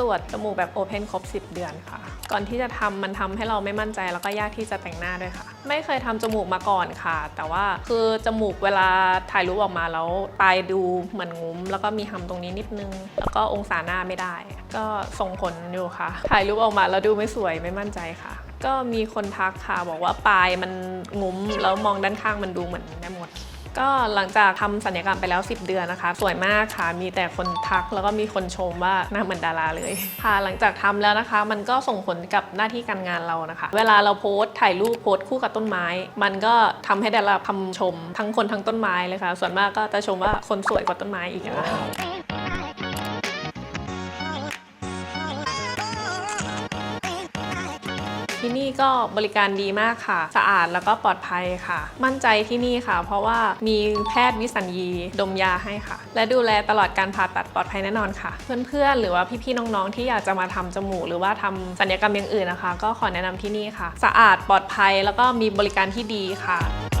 ตรวจจมูกแบบโอเพนครบ 10 เดือนค่ะ ก่อนที่จะทำมันทำให้เราไม่มั่นใจแล้วก็ยากที่จะแต่งหน้าด้วยค่ะ ไม่เคยทำจมูกมาก่อนค่ะ แต่ว่าคือจมูกเวลาถ่ายรูปออกมาแล้วปลายดูเหมือนงุ้ม แล้วก็มีหำตรงนี้นิดนึง แล้วก็องศาหน้าไม่ได้ ก็ส่งผลอยู่ค่ะ ถ่ายรูปออกมาแล้วดูไม่สวยไม่มั่นใจค่ะ ก็มีคนทักค่ะบอกว่าปลายมันงุ้มแล้วมองด้านข้างมันดูเหมือนได้หมด ก็หลังจากทำสัญญกรรมไปแล้ว 10 เดือนนะคะ สวยมากค่ะ มีแต่คนทักแล้วก็มีคนชมว่าหน้าเหมือนดาราเลยค่ะ หลังจากทำแล้วนะคะ มันก็ส่งผลกับหน้าที่การงานเรานะคะ เวลาเราโพสถ่ายรูปโพสคู่กับต้นไม้ มันก็ทำให้ได้รับคำชมทั้งคนทั้งต้นไม้เลยค่ะ ส่วนมากก็จะชมว่าคนสวยกว่าต้นไม้อีกนะคะ ที่นี่ก็บริการดีมากค่ะ สะอาดแล้วก็ปลอดภัยค่ะ มั่นใจที่นี่ค่ะ เพราะว่ามีแพทย์วิสัญญีดมยาให้ค่ะ และดูแลตลอดการผ่าตัดปลอดภัยแน่นอนค่ะ เพื่อนๆ หรือว่าพี่ๆน้องๆที่อยากจะมาทำจมูกหรือว่าทำสัญญกรรมอย่างอื่นนะคะ ก็ขอแนะนำที่นี่ค่ะ สะอาดปลอดภัยแล้วก็มีบริการที่ดีค่ะ